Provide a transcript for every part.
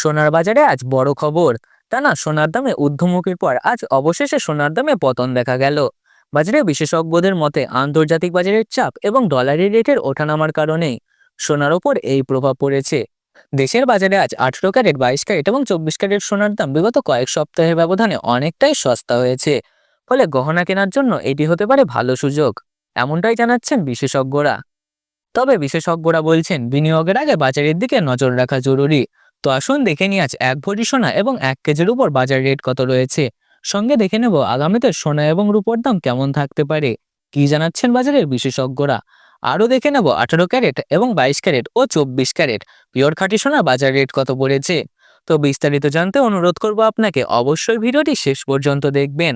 সোনার বাজারে আজ বড় খবর। টানা সোনার দামে ঊর্ধ্বমুখীর পর আজ অবশেষে সোনার দামে পতন দেখা গেল। বাজারে বিশেষজ্ঞদের মতে আন্তর্জাতিক বাজারের চাপ এবং ডলারের রেটের ওঠানামার কারণেই সোনার ওপর এই প্রভাব পড়েছে। দেশের বাজারে আজ আঠেরো ক্যারেট, বাইশ ক্যারেট এবং চব্বিশ ক্যারেট সোনার দাম বিগত কয়েক সপ্তাহের ব্যবধানে অনেকটাই সস্তা হয়েছে। ফলে গহনা কেনার জন্য এটি হতে পারে ভালো সুযোগ, এমনটাই জানাচ্ছেন বিশেষজ্ঞরা। তবে বিশেষজ্ঞরা বলছেন, বিনিয়োগের আগে বাজারের দিকে নজর রাখা জরুরি। তো আসুন দেখে নিই আজ এক ভরি সোনা এবং এক কেজির উপর বাজার রেট কত রয়েছে। সঙ্গে দেখে নেব আগামীতে সোনা এবং রূপোর দাম কেমন থাকতে পারে। কি জানাচ্ছেন বাজারের বিশেষজ্ঞরা? আরও দেখে নেব আঠারো ক্যারেট এবং বাইশ ক্যারেট ও চব্বিশ ক্যারেট। পিওর খাঁটি সোনা বাজার রেট কত পড়েছে? তো বিস্তারিত জানতে অনুরোধ করব আপনাকে অবশ্যই ভিডিওটি শেষ পর্যন্ত দেখবেন।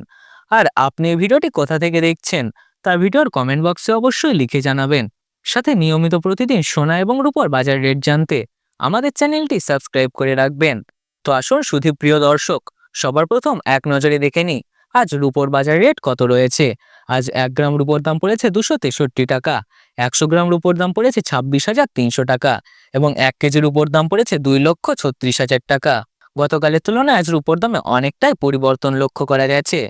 আর আপনি ভিডিওটি কোথা থেকে দেখছেন তার ভিডিওর কমেন্ট বক্সে অবশ্যই লিখে জানাবেন। সাথে নিয়মিত প্রতিদিন সোনা এবং রূপর বাজার রেট জানতে আমাদের চ্যানেলটি সাবস্ক্রাইব করে রাখবেন। তো আসুন শুধু প্রিয় দর্শক, সবার প্রথম এক নজরে দেখে নিই, আজ রূপোর বাজার রেট কত রয়েছে? আজ এক গ্রাম রূপোর দাম পড়েছে দুশো তেষট্টি টাকা, একশো গ্রাম রূপোর দাম পড়েছে ছাব্বিশ হাজার তিনশো টাকা এবং এক কেজি রূপোর দাম পড়েছে দুই লক্ষ ছত্রিশ হাজার টাকা। গতকালের তুলনায় আজ রূপোর দামে অনেকটাই পরিবর্তন লক্ষ্য করা গেছে।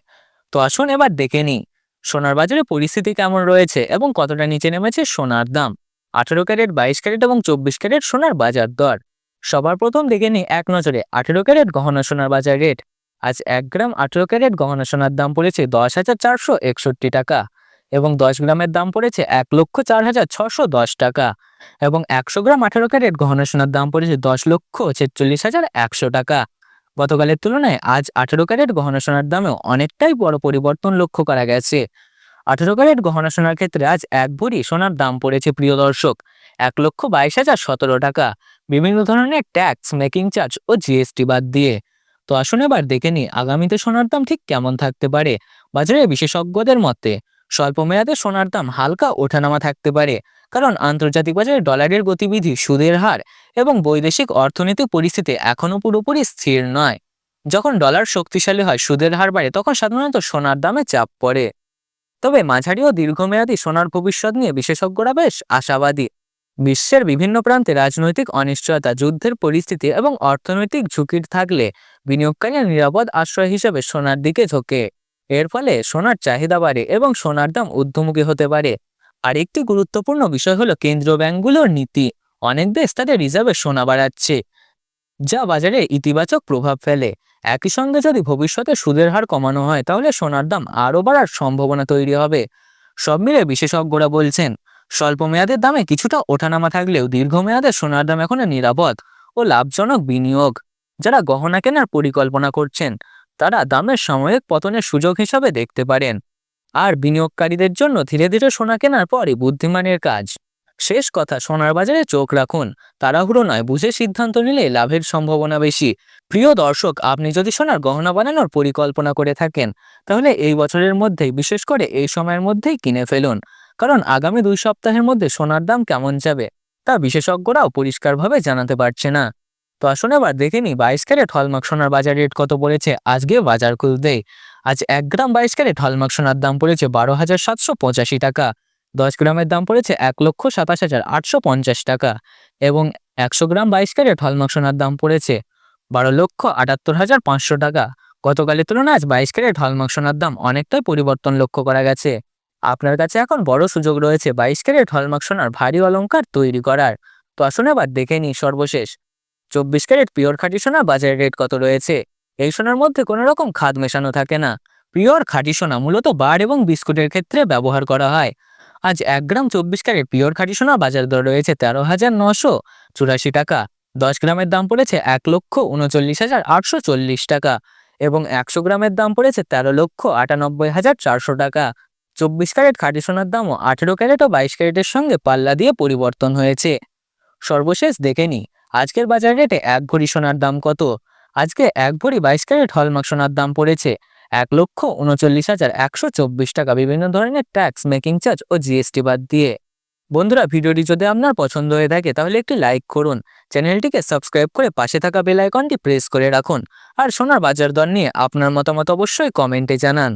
তো আসুন এবার দেখে নিই, সোনার বাজারে পরিস্থিতি কেমন রয়েছে এবং কতটা নিচে নেমেছে সোনার দাম। আঠেরো ক্যারেট, বাইশ ক্যারেট এবং চব্বিশ ক্যারেট সোনার বাজার দর। সবার প্রথম দেখে নিই এক নজরে আঠেরো ক্যারেট গহনা সোনার বাজার রেট। আজ এক গ্রাম আঠেরো ক্যারেট গহনা সোনার দাম পড়েছে দশ হাজার চারশো একষট্টি টাকা এবং দশ গ্রামের দাম পড়েছে এক লক্ষ চার হাজার ছশো দশ টাকা এবং একশো গ্রাম আঠেরো ক্যারেট গহনা সোনার দাম পড়েছে দশ লক্ষ ছেচল্লিশ হাজার একশো টাকা। গতকালের তুলনায় আজ আঠেরো ক্যারেট গহনা সোনার দামেও অনেকটাই বড় পরিবর্তন লক্ষ্য করা গেছে। আঠেরো ক্যারেট গহনা সোনার ক্ষেত্রে আজ এক ভরি সোনার দাম পড়েছে, প্রিয় দর্শক। এক লক্ষ বাইশ হাজার সতেরো টাকা। বিভিন্ন ধরনের ট্যাক্স মেকিং চার্জ ও জিএসটি বাদ দিয়ে। তো আসুন এবার দেখে নিই আগামীতে সোনার দাম ঠিক কেমন থাকতে পারে। বাজারে বিশেষজ্ঞদের মতে, স্বল্প মেয়াদে সোনার দাম হালকা ওঠানামা থাকতে পারে। কারণ আন্তর্জাতিক বাজারে ডলারের গতিবিধি, সুদের হার এবং বৈদেশিক অর্থনৈতিক পরিস্থিতি এখনও পুরোপুরি স্থির নয়। যখন ডলার শক্তিশালী হয়, সুদের হার বাড়ে, তখন সাধারণত সোনার দামে চাপ পড়ে। তবে মাঝারি ও দীর্ঘমেয়াদী সোনার ভবিষ্যৎ নিয়ে বিশেষজ্ঞরা বেশ আশাবাদী। বিশ্বের বিভিন্ন প্রান্তে রাজনৈতিক অনিশ্চয়তা, যুদ্ধের পরিস্থিতি এবং অর্থনৈতিক ঝুঁকির থাকলে বিনিয়োগকারীরা নিরাপদ আশ্রয় হিসেবে সোনার দিকে ঝোঁকে। এর ফলে সোনার চাহিদা বাড়ে এবং সোনার দাম ঊর্ধ্বমুখী হতে পারে। আর একটি গুরুত্বপূর্ণ বিষয় হলো কেন্দ্রীয় ব্যাংকগুলোর নীতি। অনেক দেশ তাদের রিজার্ভে সোনা বাড়াচ্ছে। যা বাজারে ইতিবাচক প্রভাব ফেলে। একই সঙ্গে যদি ভবিষ্যতে সুদের হার কমানো হয়, তাহলে সোনার দাম আরও বাড়ার সম্ভাবনা তৈরি হবে। সব মিলে বিশেষজ্ঞরা বলছেন স্বল্প মেয়াদের দামে কিছুটা ওঠানামা থাকলেও দীর্ঘমেয়াদে সোনার দাম এখনও নিরাপদ ও লাভজনক বিনিয়োগ। যারা গহনা কেনার পরিকল্পনা করছেন, তারা দামের সাময়িক পতনের সুযোগ হিসাবে দেখতে পারেন। আর বিনিয়োগকারীদের জন্য ধীরে ধীরে সোনা কেনার পরই বুদ্ধিমানের কাজ। শেষ কথা সোনার বাজারে চোখ রাখুন। তাড়াহুড়ো নয়, বুঝে সিদ্ধান্ত নিলে লাভের সম্ভাবনা বেশি। প্রিয় দর্শক, আপনি যদি সোনার গহনা বানানোর পরিকল্পনা করে থাকেন, তাহলে এই বছরের মধ্যেই, বিশেষ করে এই সময়ের মধ্যেই কিনে ফেলুন। কারণ আগামী দুই সপ্তাহের মধ্যে সোনার দাম কেমন যাবে, তা বিশেষজ্ঞরাও পরিষ্কারভাবে জানাতে পারছে না। তো আসুন এবার দেখে নিই, বাইশ ক্যারেট হলমার্ক সোনার বাজার রেট কত পড়েছে আজকে বাজার খুলতেই। আজ এক গ্রাম বাইশ ক্যারেট হলমার্ক সোনার দাম পড়েছে বারো হাজার সাতশো পঁচাশি টাকা। দশ গ্রামের দাম পড়েছে এক লক্ষ সাতাশ হাজার আটশো পঞ্চাশ টাকা এবং একশো গ্রাম বাইশ ক্যারেট হলমার্ক সোনার দাম পড়েছে বারো লক্ষ আটাত্তর হাজার পাঁচশো টাকা। গতকালের তুলনায় আজ বাইশ ক্যারেট হলমার্ক সোনার দাম অনেকটাই পরিবর্তন লক্ষ্য করা গেছে। আপনার কাছে এখন বড় সুযোগ রয়েছে বাইশ ক্যারেট হলমার্ক সোনার ভারী অলংকার তৈরি করার। তো আসুন এবার দেখে নিই সর্বশেষ। চব্বিশ ক্যারেট পিওর খাঁটি সোনা বাজারের রেট কত রয়েছে? এই সোনার মধ্যে কোনো রকম খাদ মেশানো থাকে না। পিওর খাঁটি সোনা মূলত বার এবং বিস্কুটের ক্ষেত্রে ব্যবহার করা হয়। আজ এক গ্রাম চব্বিশ ক্যারেট পিওর খাঁটি সোনা বাজার দর রয়েছে তেরো হাজার নশো চুরাশি টাকা। দশ গ্রামের দাম পড়েছে এক লক্ষ উনচল্লিশ হাজার আটশো চল্লিশ টাকা এবং একশো গ্রামের দাম পড়েছে তেরো লক্ষ আটানব্বই হাজার চারশো টাকা। চব্বিশ ক্যারেট খাঁটি সোনার দামও আঠেরো ক্যারেট ও বাইশ ক্যারেটের সঙ্গে পাল্লা দিয়ে পরিবর্তন হয়েছে। সর্বশেষ দেখে নিই, আজকের বাজার রেটে এক ভরি সোনার দাম কত? আজকে এক ভরি বাইশ ক্যারেট হলমার্ক সোনার দাম পড়েছে এক লক্ষ উনচল্লিশ হাজার একশো চব্বিশ টাকা বিভিন্ন ধরনের ট্যাক্স মেকিং চার্জ ও জিএসটি বাদ দিয়ে। বন্ধুরা, ভিডিওটি যদি আপনার পছন্দ হয়ে থাকে, তাহলে একটি লাইক করুন। চ্যানেলটিকে সাবস্ক্রাইব করে পাশে থাকা বেল আইকনটি প্রেস করে রাখুন। আর সোনার বাজার দর নিয়ে আপনার মতামত অবশ্যই কমেন্টে জানান।